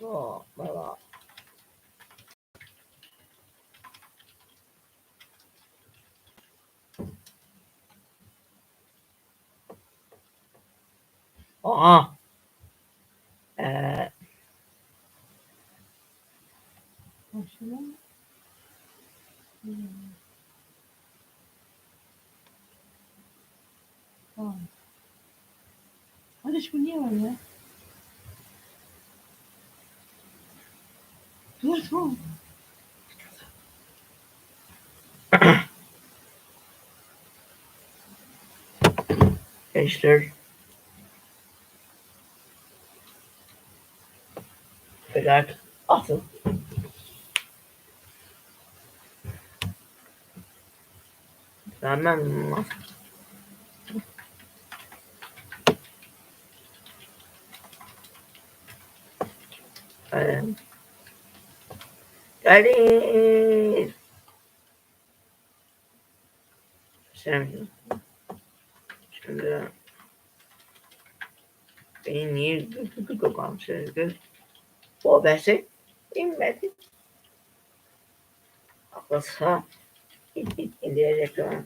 Så, bara. Aha. Ee, Başına. Hmm. Tamam. Barış bu niye var ya? Dur dur. gençler. Fakat asıl Hemen Ee, Gelin. Şimdi, şimdi benim niye kokan sözü o besi inmedi. Akılsa indirecek olan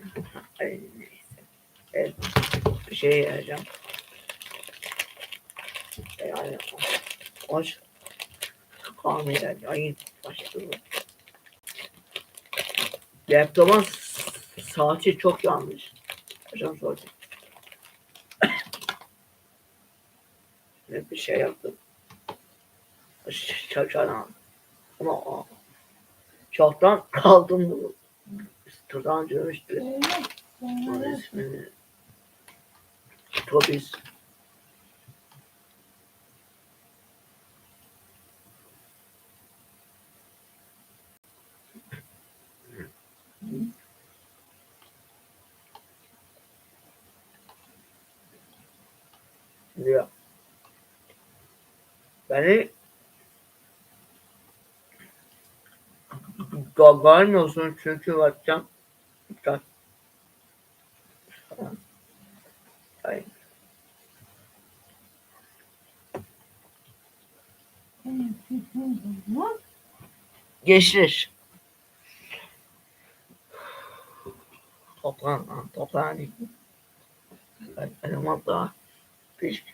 neyse. Evet, bir şey yazacağım. Yani hoş kamera ayın başladı. Laptopun saati çok yanlış. Hocam sordu. Ne bir şey yaptım. Çalışan ama aa, çoktan kaldım. Turdan görmüştü. Öyle. Onun ismini Tobis. Ya. Beni Gagarmıyorsun çünkü bakacağım. Bak. Ay. Ne? Geçiş. Toplan, toplan. Ben, benim hatta piş.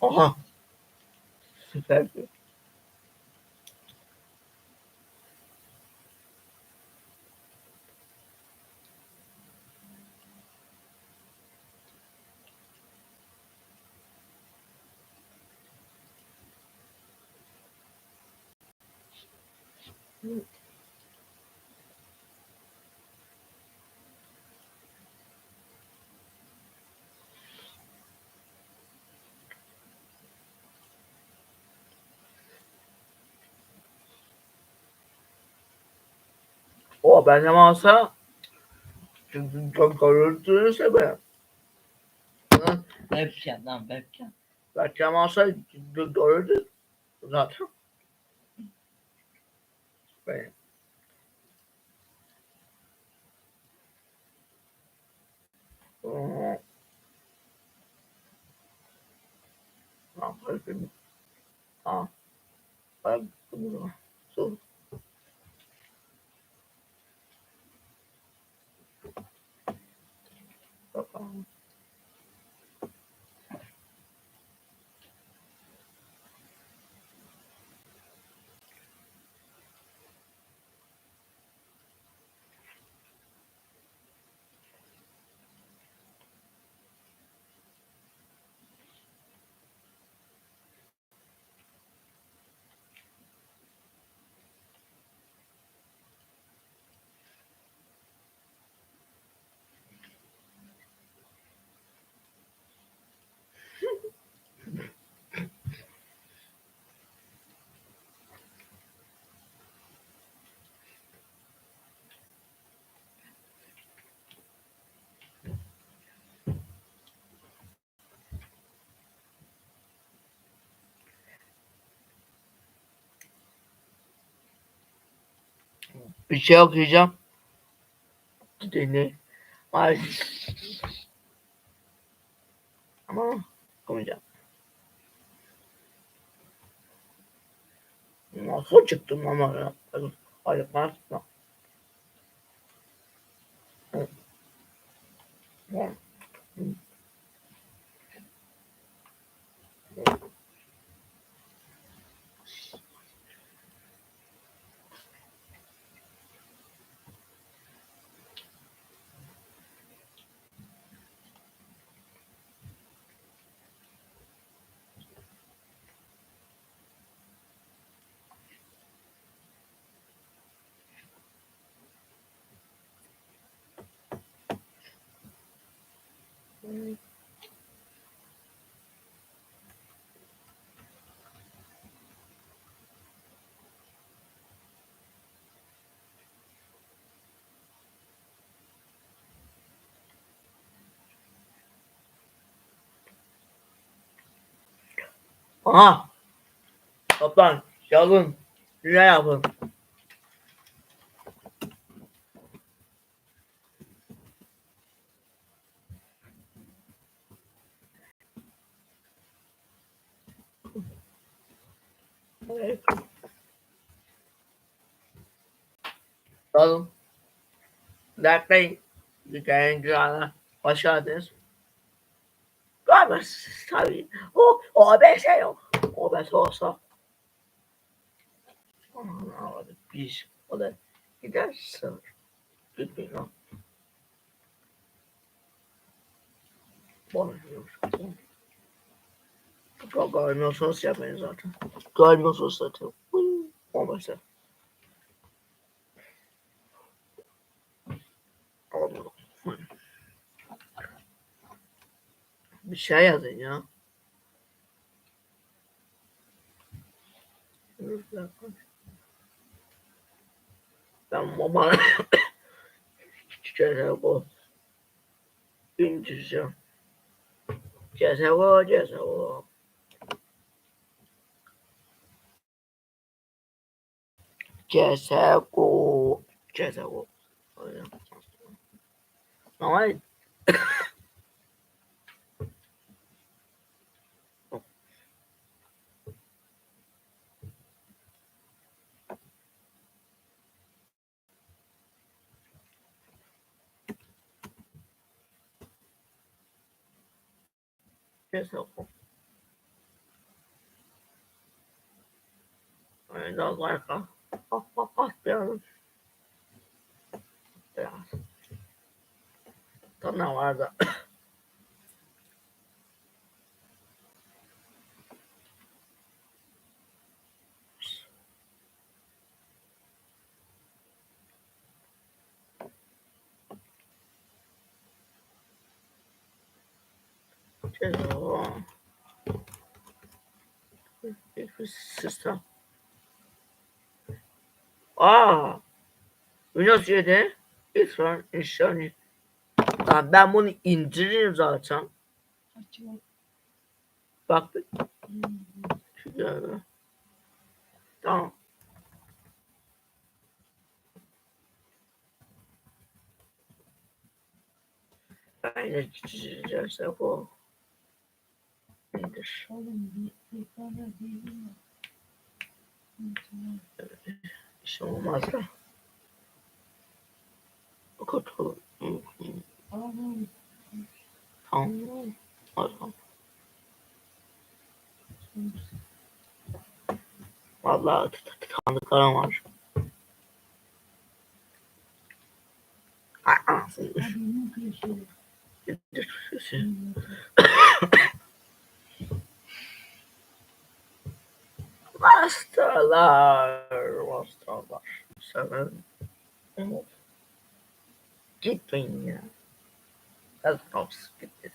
Aha. Süper. O benim olsa görüntünü sebebi. Webcam lan webcam. Benim olsa görürdü zaten. Benim. Oo. Ne yapayım? Ha. Ben bunu sor. Um, Bir şey okuyacağım. Dinle. Ay. Ama okumayacağım. Nasıl çıktım ama ya? Hayır, hayır, hayır. Aha. Toplan. Yazın. Ne yapın? Evet. Oğlum. Dertleyin. Hikayenin günahına hoş Görmezsiniz tabii. O, o şey yok. O bir olsa. Allah'ım biz o da gidersin. Gitmeyin lan. Bana diyor. Görmüyorsunuz yapmayın zaten. Görmüyorsunuz zaten. Olmazsa. Allah. Bir şey yazın ya. Ben baba CSGO indireceğim. CSGO. CSGO, CSGO. Öyle. Ama CSGO. Ay, daha harika. Ah, ah, ah, biraz. Biraz. Tam ne Hiçbir sistem. Aa! Windows 7 lütfen inşallah. Tamam, ben bunu indiririm zaten. Bak. Tamam. Ben de çizeceğiz bu. Hmm, tamam. İşte olmaz da. Oğlum Tamam. Tamam. Vallahi tık tık tıkandıklarım var. Ay, anasını hadi ne kıyışıyor? indir. Hmm, Masterlar, masterlar. Seven. Umut. Gitmeyin ya. Not stupid.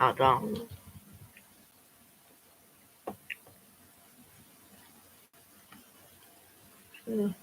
Adam. Şimdi.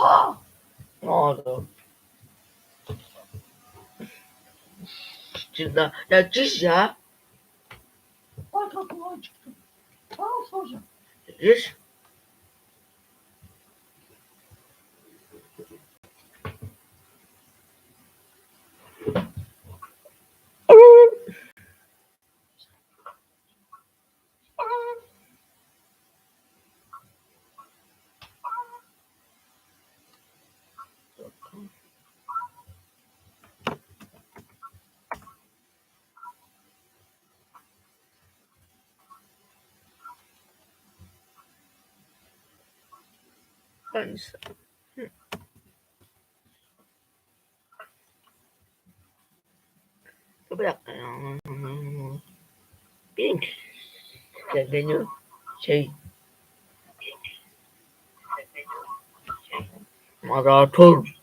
Oha! Ne oldu? Cilla. Ya çiş ya. Arka kulağın çıktı. Sana soracağım. Çiş. Hangisi? Hı. Dakika ya. Şey, benim şey Moderatör.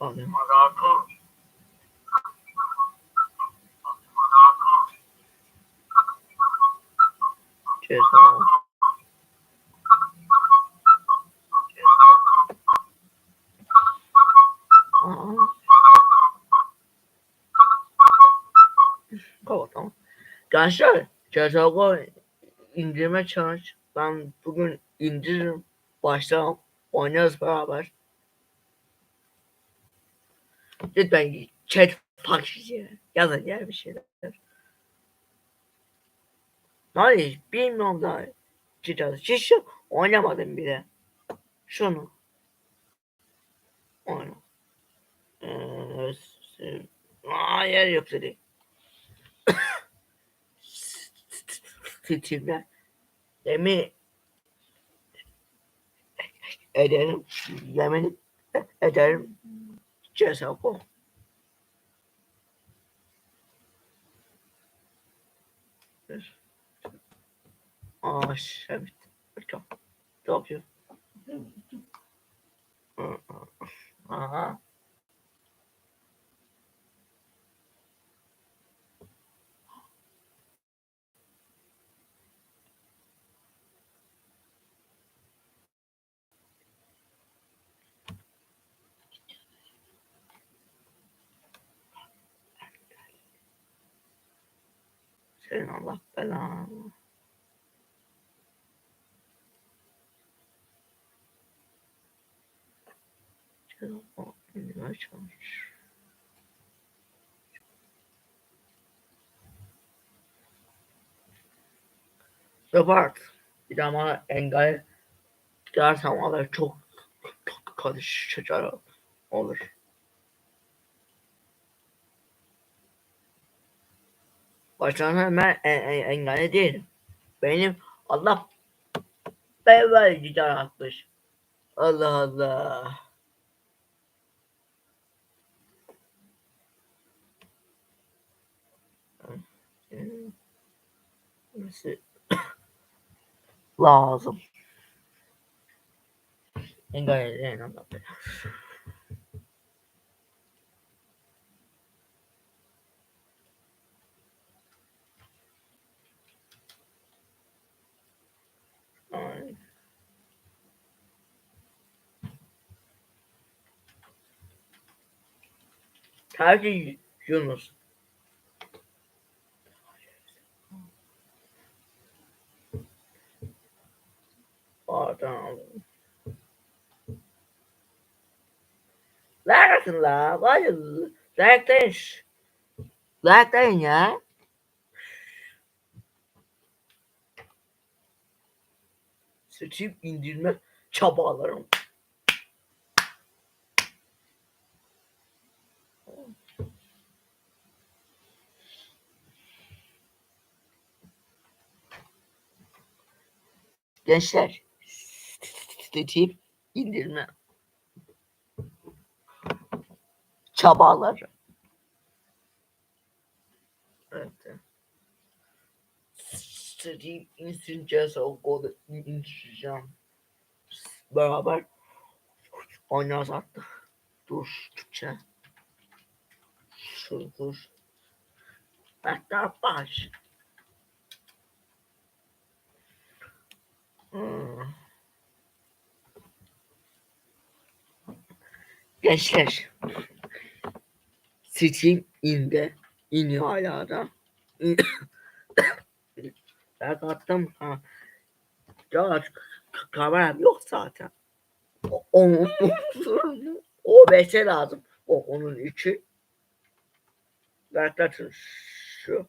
Bakayım. Ceza. Aa. Kapatalım. Gençler, CSGO indirme challenge. Ben bugün indiririm. Başlayalım. Oynarız beraber. Lütfen chat fakşici yazın ya bir şeyler. Hayır, bilmiyorum daha. Cidden. Hiç oynamadım bile. Şunu. Oyna. Ee, yer yok dedi. Fikirler. Yemin ederim. Yemin ederim. Ceza bu. Aa, evet. Ne yapıyor? Aha. Senin Allah belanı. Telefon indirmeye çalış. Robert, bir daha bana engel çıkarsam olur çok çok karışacak olur. Başlarına ben en, en, engelli değilim. Benim Allah böyle gider atmış. Allah Allah. Lazım. Engelli değilim. Allah belanı. Ay. Tercih Yunus. Pardon. Neredesin la? Hayır. Like'dayım. Like'dayım ya. Seçim indirme çabalarım. Gençler seçim indirme çabaları. Evet. Seçim indireceğiz o kodu indireceğim. Beraber oynarız artık. Dur Türkçe. Şur dur. Hatta baş. Gençler. Steam indi. İniyor hala da. ben attım. Ha. Ya kameram yok zaten. O- Onun OBS lazım. O onun için. Zaten şu.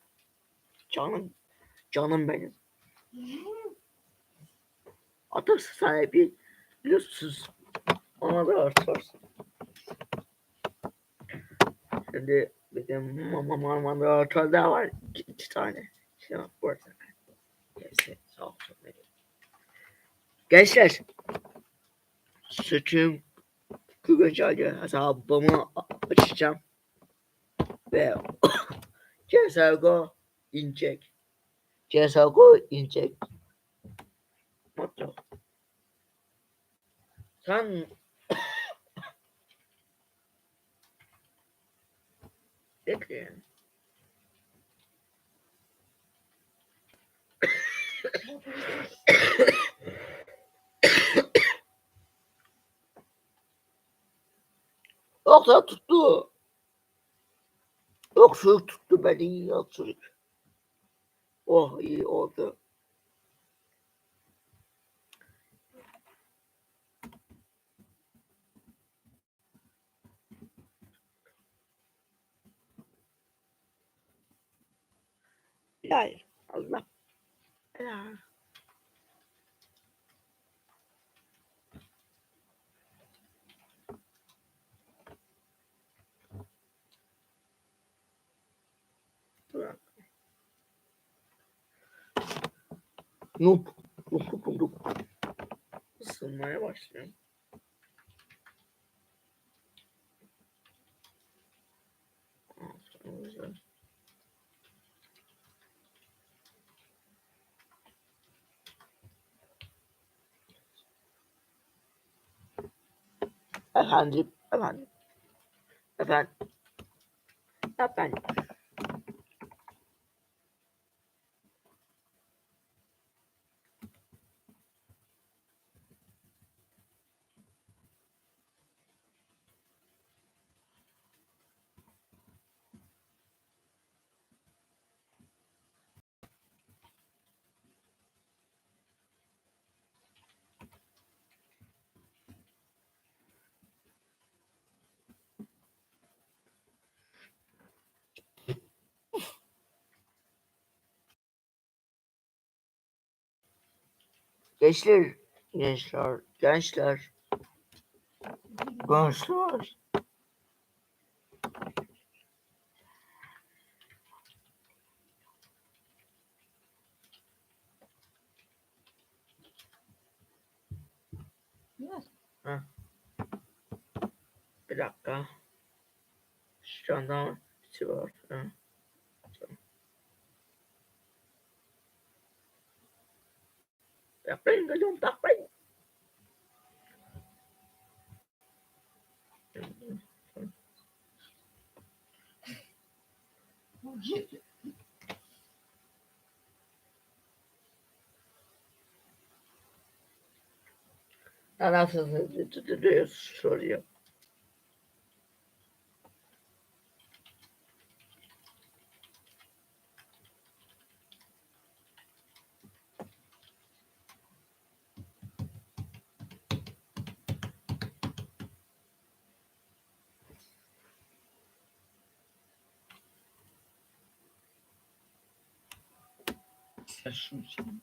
Canım. Canım benim. Atırsa sahibi biliyorsunuz. Ona da artarsın. Şimdi bizim mama mama da var. İki, iki tane. Şimdi bak burada. Neyse sağ olsun. Gençler. Sütüm güncel hesabımı açacağım. Ve CSGO inecek. CSGO inecek. Mutlu. Sen Bekleyin. Yoksa tuttu. Yok çocuk tuttu beni ya çocuk. Oh iyi oldu. Helal. Allah. Bırak. Noob. Noob, noob, noob. Isınmaya başlıyorum. Güzel. Efendim, efendim. Efendim. Efendim. Gençler, gençler, gençler, gençler. Yes. Bir dakika. Şu anda şey var. Ha. Tamam. Bekleyin geliyorum bekleyin. Nasıl soruyor. Sen şunu sen.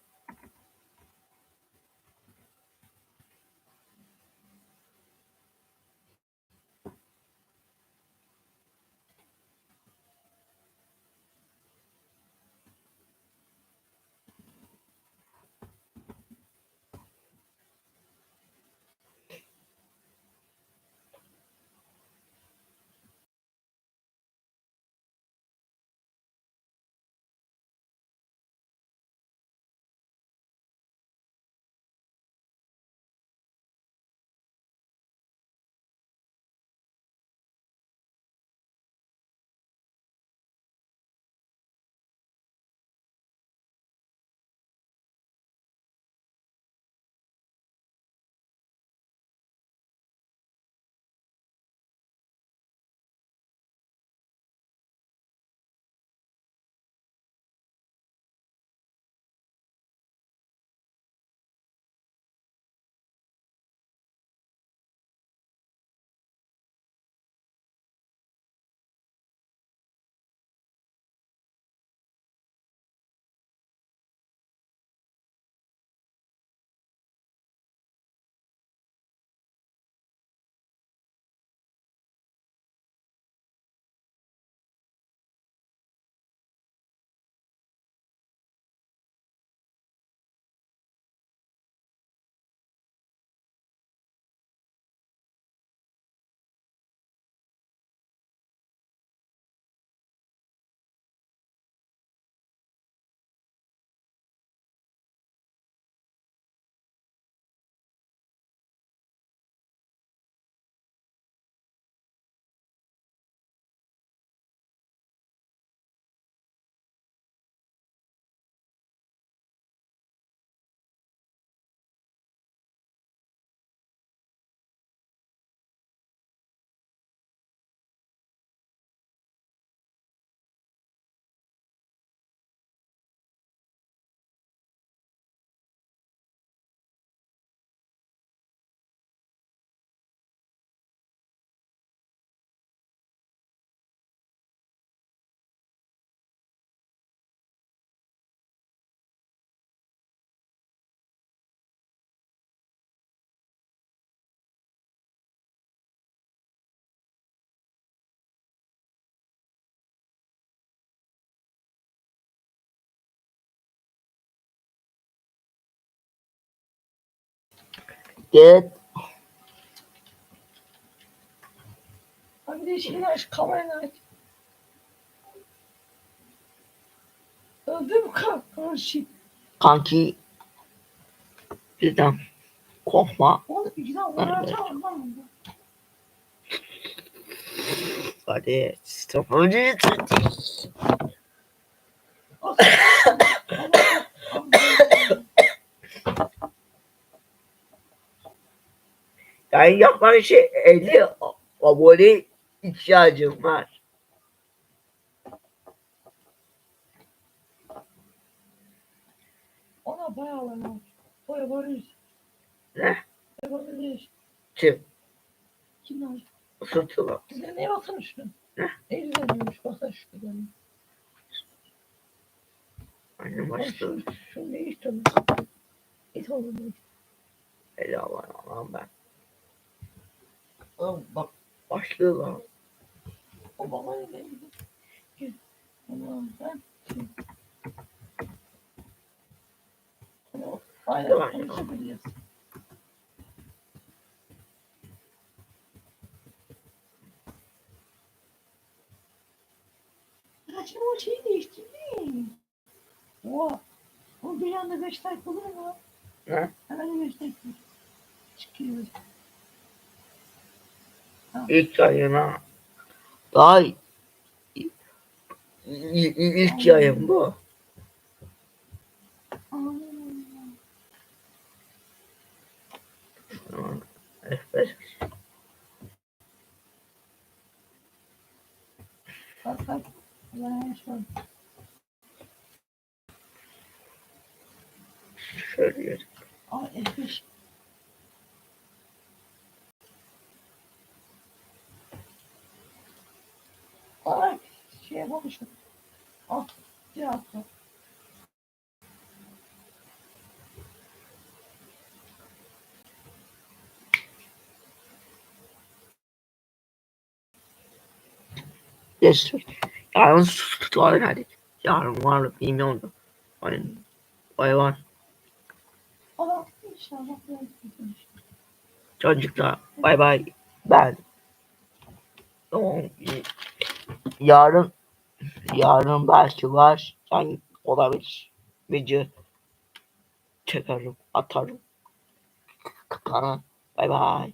Git. Abi de şeyini aç, kamerayı aç. Öldü mü kan? Karşı. Kanki. Bizden korkma. Oğlum iki tane bunlar açamam lan bunda. Hadi. Sıfırcı. Yani şey 50 abone ihtiyacım var. Ona bayağı lan. Boya. Ne? Boya. Kim? Kim lan? Isıtılı. Size neye baksana şuna. Ne? Ne düzenliyormuş baksana şu düzenli. Annem Bak başladı. şu, şu ne işte. Et oğlum. et. Helal var lan ben. Oğlum bak Başlıyor lan. o baba dedi? Gel. Ulan ben. Aynen konuşabiliriz. Şimdi o şeyi değiştirdim. Oha. O bir anda beş like olur mu? Ne? Hemen beş like çıkıyor. İlk yayına. Daha ilk yayın bu. Aa. Evet. Bak bak. Ulan şu an. Şöyle yürü. Aa F5. Aa şey yapamamışım. Al. Bir hafta. Yes. Yarın tutuyor hadi. Yarın var mı bilmiyorum. da. Hani vay var. Aa inşallah. Çocuklar bay bay. Ben. Yarın yarın belki var. Yani olabilir. Video çekerim, atarım. Kana. Bay bay.